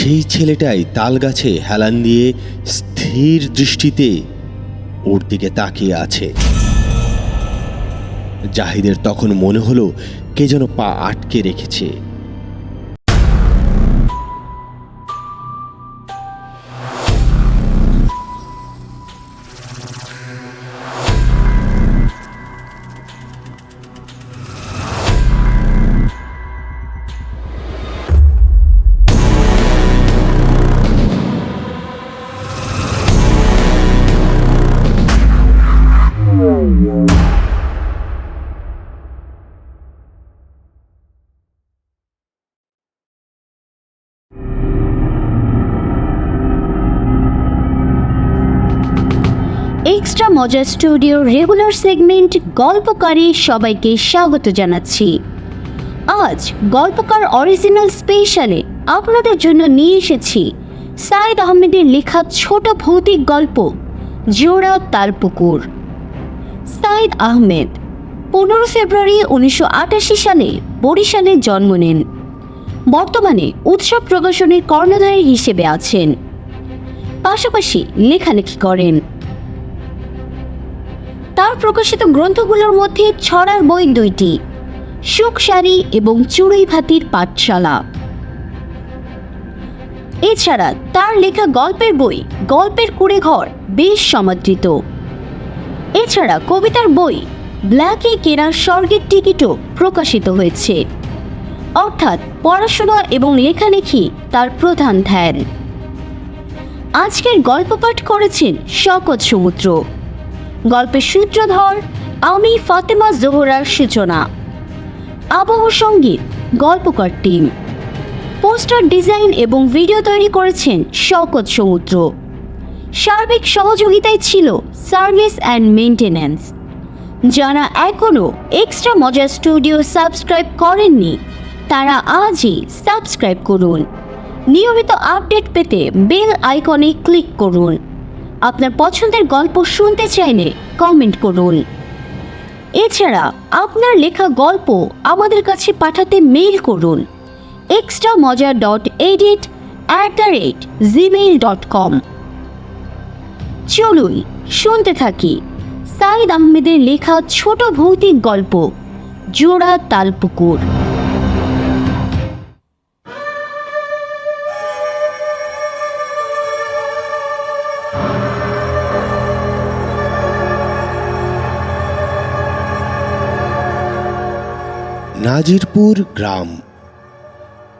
সেই ছেলেটাই তাল গাছে হেলান দিয়ে স্থির দৃষ্টিতে ওর দিকে তাকিয়ে আছে। জাহিদের তখন মনে হলো কে যেন পা আটকে রেখেছে। এক্সট্রা মজা স্টুডিও রেগুলার সেগমেন্ট গল্পকারে সবাইকে স্বাগত জানাচ্ছি। আজ গল্পকার অরিজিনাল স্পেশালে আপনাদের জন্য নিয়ে এসেছি সাইদ আহমেদের লেখা ছোট ভৌতিক গল্প, জোড়া তালপুকুর। সাইদ আহমেদ, পনেরো ফেব্রুয়ারি উনিশশো আটাশি সালে বরিশালে জন্ম নেন। বর্তমানে উৎসব প্রকাশনের কর্ণধার হিসেবে আছেন। পাশাপাশি লেখালেখি করেন। তার প্রকাশিত গ্রন্থগুলোর মধ্যে ছড়ার বই দুইটি শাড়ি এবং চুড়ই ভাতির পাঠশালা। এছাড়া তার লেখা গল্পের বই, গল্পের কুড়ে ঘর বেশ সমাদৃত। এছাড়া কবিতার বই, ব্ল্যাকে কেনা স্বর্গের টিকিটও প্রকাশিত হয়েছে। অর্থাৎ পড়াশোনা এবং লেখালেখি তার প্রধান ধ্যান। আজকের গল্প পাঠ করেছেন শকত সমুদ্র। গল্পের সূত্রধর, আমি ফাতেমা জোহরার সূচনা। আবহ সংগীত, গল্পকার টিম। পোস্টার ডিজাইন এবং ভিডিও তৈরি করেছেন শওকত সমুদ্র। সার্বিক সহযোগিতায় ছিল সার্ভিস অ্যান্ড মেনটেন্যান্স যারা এখনও এক্সট্রা মজা স্টুডিও সাবস্ক্রাইব করেননি, তারা আজই সাবস্ক্রাইব করুন। নিয়মিত আপডেট পেতে বেল আইকনে ক্লিক করুন। আপনার পছন্দের গল্প শুনতে চাইলে কমেন্ট করুন। এছাড়া আপনার লেখা গল্প আমাদের কাছে পাঠাতে মেইল করুন। এক্সট্রা মজা dot edit at the rate gmail dot com চলুন, শুনতে থাকি সাইদ আহমেদের লেখা ছোট ভৌতিক গল্প, জোড়া তালপুকুর। নাজিরপুর গ্রাম।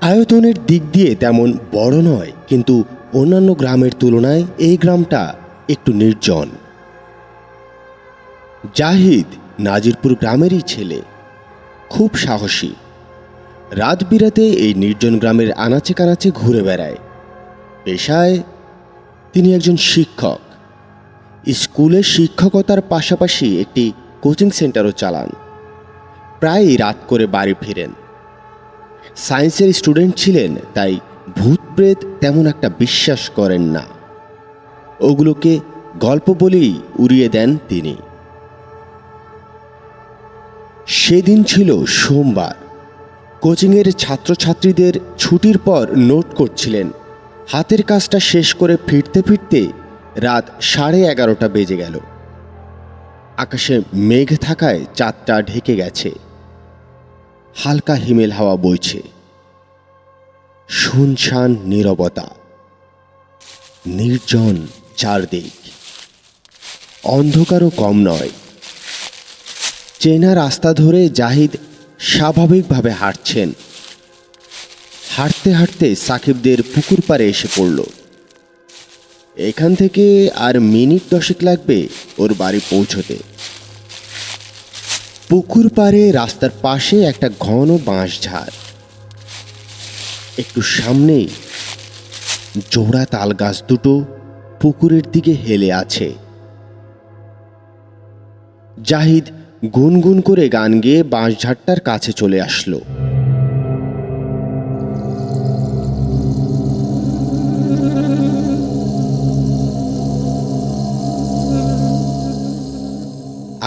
আয়তনের দিক দিয়ে তেমন বড় নয়, কিন্তু অন্যান্য গ্রামের তুলনায় এই গ্রামটা একটু নির্জন। জাহিদ নাজিরপুর গ্রামেরই ছেলে, খুব সাহসী। রাত বিরাতে এই নির্জন গ্রামের আনাচে কানাচে ঘুরে বেড়ায়। পেশায় তিনি একজন শিক্ষক। স্কুলে শিক্ষকতার পাশাপাশি একটি কোচিং সেন্টারও চালান। প্রায়ই রাত করে বাড়ি ফিরেন। সায়েন্সের স্টুডেন্ট ছিলেন, তাই ভূত প্রেত তেমন একটা বিশ্বাস করেন না। ওগুলোকে গল্প বলেই উড়িয়ে দেন তিনি। সেদিন ছিল সোমবার। কোচিংয়ের ছাত্রছাত্রীদের ছুটির পর নোট করছিলেন। হাতের কাজটা শেষ করে ফিরতে ফিরতে রাত সাড়ে এগারোটা বেজে গেল। আকাশে মেঘ থাকায় চাঁদটা ঢেকে গেছে। হালকা হিমেল হাওয়া বইছে। শুনশান নীরবতা, নির্জন চারদিক। অন্ধকারও কম নয়। চেনা রাস্তা ধরে জাহিদ স্বাভাবিকভাবে হাঁটছেন। হাঁটতে হাঁটতে সাকিবদের পুকুর পাড়ে এসে পড়ল। এখান থেকে আর মিনিট দশেক লাগবে ওর বাড়ি পৌঁছতে। পুকুর পাড়ে রাস্তার পাশে একটা ঘন বাঁশঝাড়। একটু সামনেই জোড়া তাল গাছ দুটো পুকুরের দিকে হেলে আছে। জাহিদ গুনগুন করে গান গেয়ে বাঁশঝাড়টার কাছে চলে আসলো।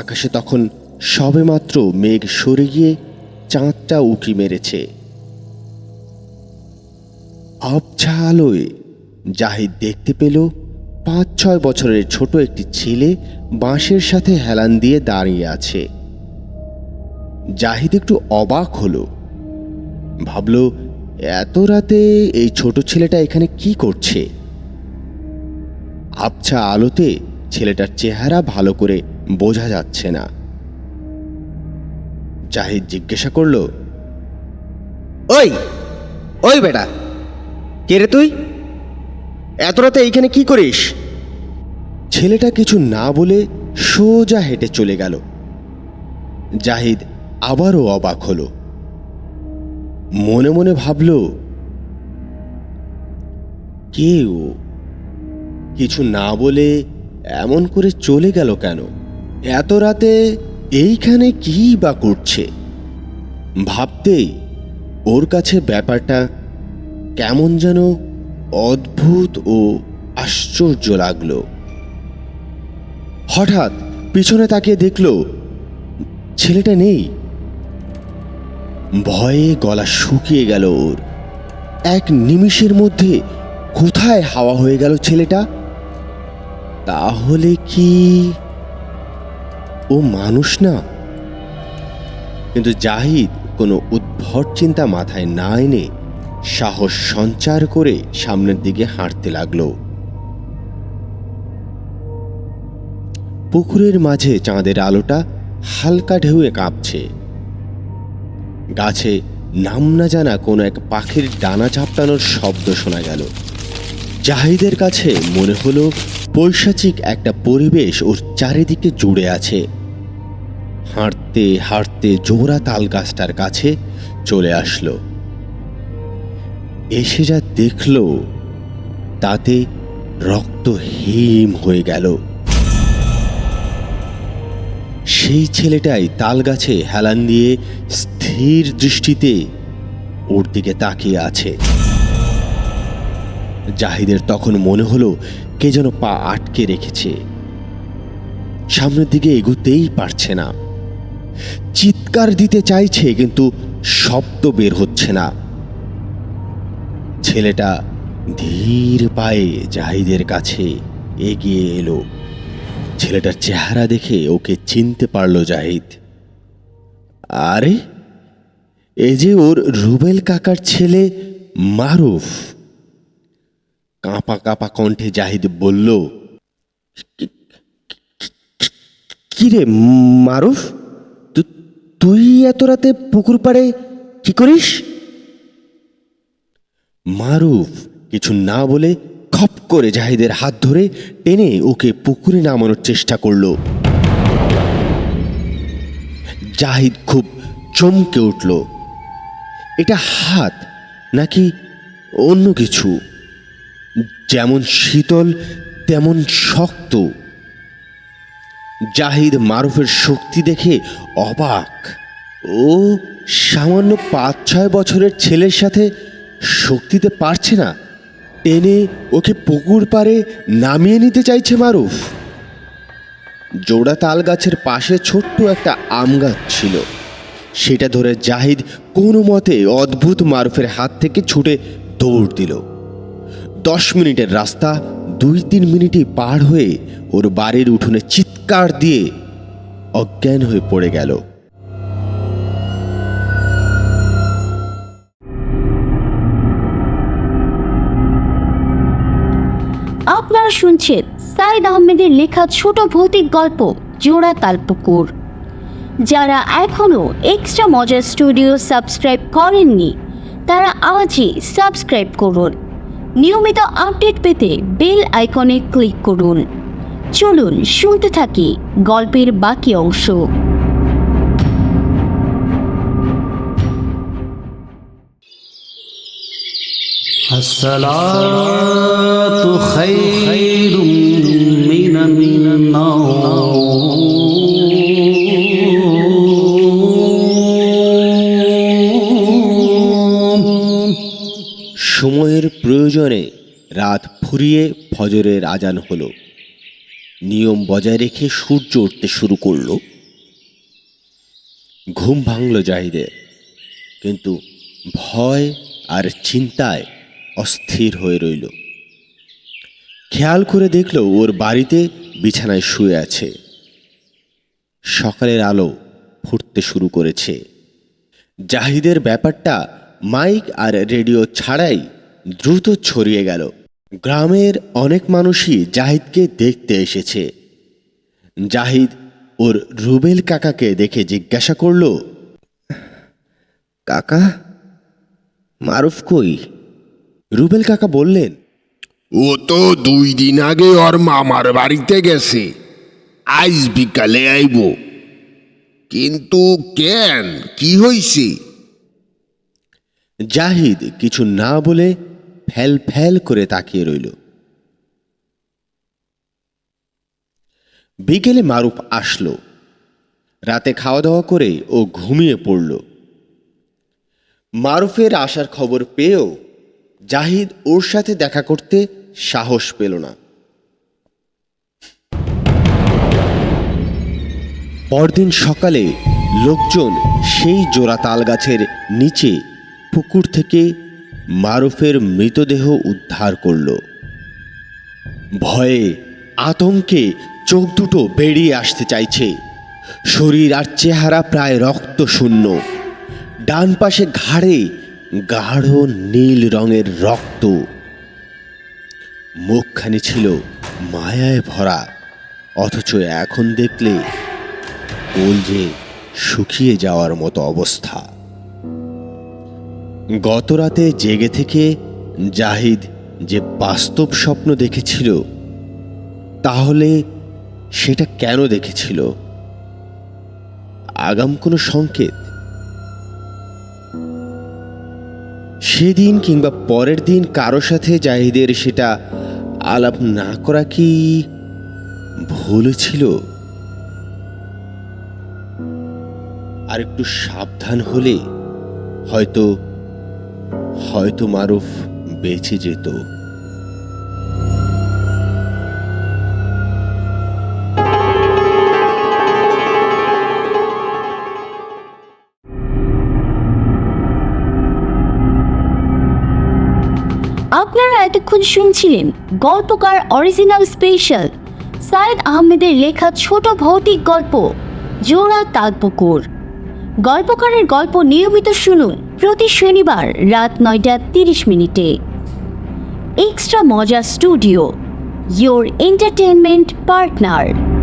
আকাশে তখন সবেমাত্র মেঘ সরে গিয়ে চাঁদটা উঁকি মেরেছে। আবছা আলোয় জাহিদ দেখতে পেল পাঁচ ছয় বছরের ছোট একটি ছেলে বাঁশের সাথে হেলান দিয়ে দাঁড়িয়ে আছে। জাহিদ একটু অবাক হলো। ভাবল, এত রাতে এই ছোট ছেলেটা এখানে কি করছে? আবছা আলোতে ছেলেটার চেহারা ভালো করে বোঝা যাচ্ছে না। জাহিদ জিজ্ঞাসা করল ওই ওই বেটা কে রে তুই? এত রাতে এইখানে কি করিস? ছেলেটা কিছু না বলে সোজা হেঁটে চলে গেল। জাহিদ আবারও অবাক হল। মনে মনে ভাবল কে ও? কিছু না বলে এমন করে চলে গেল কেন? এত রাতে এইখানে কি বা করছে? ভাবতেই ওর কাছে ব্যাপারটা কেমন যেন অদ্ভুত ও আশ্চর্য লাগল। হঠাৎ পিছনে তাকিয়ে দেখল, ছেলেটা নেই। ভয়ে গলা শুকিয়ে গেল ওর। এক নিমিষের মধ্যে কোথায় হাওয়া হয়ে গেল ছেলেটা? তাহলে কি ও মানুষ না। কিন্তু জাহিদ কোনো উদ্ভট চিন্তা মাথায় না এনে সাহস সঞ্চার করে সামনের দিকে হাঁটতে লাগল। পুকুরের মাঝে চাঁদের আলোটা হালকা ঢেউয়ে কাঁপছে। গাছে নাম না জানা কোনো এক পাখির ডানা ঝাপটানোর শব্দ শোনা গেল। জাহিদের কাছে মনে হলো পৈশাচিক একটা পরিবেশ ওর চারিদিকে জুড়ে আছে। হাঁটতে হাঁটতে জোড়া তাল গাছটার কাছে চলে আসলো। এসে যা দেখল, তাতে রক্ত হিম হয়ে গেল। সেই ছেলেটাই তাল গাছে হেলান দিয়ে স্থির দৃষ্টিতে ওর দিকে তাকিয়ে আছে। জাহিদের তখন মনে হলো কে যেন পা আটকে রেখেছে। সামনের দিকে এগোতেই পারছে না। চিৎকার দিতে চাইছে, কিন্তু শব্দ বের হচ্ছে না। ছেলেটা ধীর পায়ে জাহিদের কাছে এগিয়ে এলো। ছেলেটার চেহারা দেখে ওকে চিনতে পারল জাহিদ। আরে, এ যে ওর রুবেল কাকার ছেলে মারুফ। কাঁপা কাঁপা কণ্ঠে জাহিদ বলল কিরে মারুফ? তুই এত রাতে পুকুর পাড়ে কি করিস? মারুফ কিছু না বলে খপ করে জাহিদের হাত ধরে টেনে ওকে পুকুরে নামানোর চেষ্টা করল। জাহিদ খুব চমকে উঠল, এটা হাত নাকি অন্য কিছু? যেমন শীতল, তেমন শক্ত। জাহিদ মারুফের শক্তি দেখে অবাক। ও সামান্য পাঁচ ছয় বছরের ছেলের সাথে শক্তিতে পারছে না। টেনে ওকে পুকুর পাড়ে নামিয়ে নিতে চাইছে মারুফ। জোড়া তাল গাছের পাশে ছোট্ট একটা আম গাছ ছিল। সেটা ধরে জাহিদ কোনো মতে অদ্ভুত মারুফের হাত থেকে ছুটে দৌড় দিল। দশ মিনিটের রাস্তা দুই তিন মিনিটই পার হয়ে ওর বাড়ির উঠোনে চিৎকার দিয়ে অজ্ঞান হয়ে পড়ে গেল। আপনারা শুনছেন সাইদ আহমেদের লেখা ছোট ভৌতিক গল্প, জোড়া তালপুকুর। যারা এখনও এক্সট্রা মজার স্টুডিও সাবস্ক্রাইব করেননি, তারা আজই সাবস্ক্রাইব করুন। নিয়মিত আপডেট পেতে বেল আইকনে ক্লিক করুন চলুন শুনতে থাকি গল্পের বাকি অংশ الصلاة خير من النوم সময়ের প্রয়োজনে রাত ফুরিয়ে ফজরের আজান হলো। নিয়ম বজায় রেখে সূর্য উঠতে শুরু করল। ঘুম ভাঙল জাহিদের, কিন্তু ভয় আর চিন্তায় অস্থির হয়ে রইল। খেয়াল করে দেখল ওর বাড়িতে বিছানায় শুয়ে আছে। সকালের আলো ফুটতে শুরু করেছে। জাহিদের ব্যাপারটা মাইক আর রেডিও ছাড়াই দ্রুত ছড়িয়ে গেল। গ্রামের অনেক মানুষই জাহিদকে দেখতে এসেছে। জাহিদ ওর রুবেল কাকাকে দেখে জিজ্ঞাসা করল কাকা মারুফ কই? রুবেল কাকা বললেন ও তো দুই দিন আগে ওর মামার বাড়িতে গেছে। আজ বিকালে আইব। কিন্তু কেন? কি হইছে? জাহিদ কিছু না বলে ফ্যাল ফ্যাল করে তাকিয়ে রইল। বিকেলে মারুফ আসলো। রাতে খাওয়া দাওয়া করে ও ঘুমিয়ে পড়ল। মারুফের আসার খবর পেয়েও জাহিদ ওর সাথে দেখা করতে সাহস পেল না। পরদিন সকালে লোকজন সেই জোড়া তাল গাছের নিচে পুকুর থেকে মারুফের মৃতদেহ উদ্ধার করল। ভয়ে আতঙ্কে চোখ দুটো বেরিয়ে আসতে চাইছে। শরীর আর চেহারা প্রায় রক্ত শূন্য ডান পাশে ঘাড়ে গাঢ় নীল রঙের রক্ত। মুখখানি ছিল মায়ায় ভরা, অথচ এখন দেখলে কোল যে শুকিয়ে যাওয়ার মতো অবস্থা। গত রাতে জেগে থেকে জাহিদ যে বাস্তব স্বপ্ন দেখেছিল, তাহলে সেটা কেন দেখেছিল? আগাম কোনো সংকেত? সেদিন কিংবা পরের দিন কারও সাথে জাহিদের সেটা আলাপ না করা কি ভুল ছিল? আর একটু সাবধান হলে হয়তো হয়তো মারুফ বেঁচে যেত। আপনারা এতক্ষণ শুনছিলেন গল্পকার অরিজিনাল স্পেশাল সাইদ আহমেদের লেখা ছোট ভৌতিক গল্প, জোড়া তালপুকুর। গল্পকারের গল্প নিয়মিত শুনুন প্রতি শনিবার রাত নয়টা তিরিশ মিনিটে। এক্সট্রা মজা স্টুডিও ইয়োর এন্টারটেনমেন্ট পার্টনার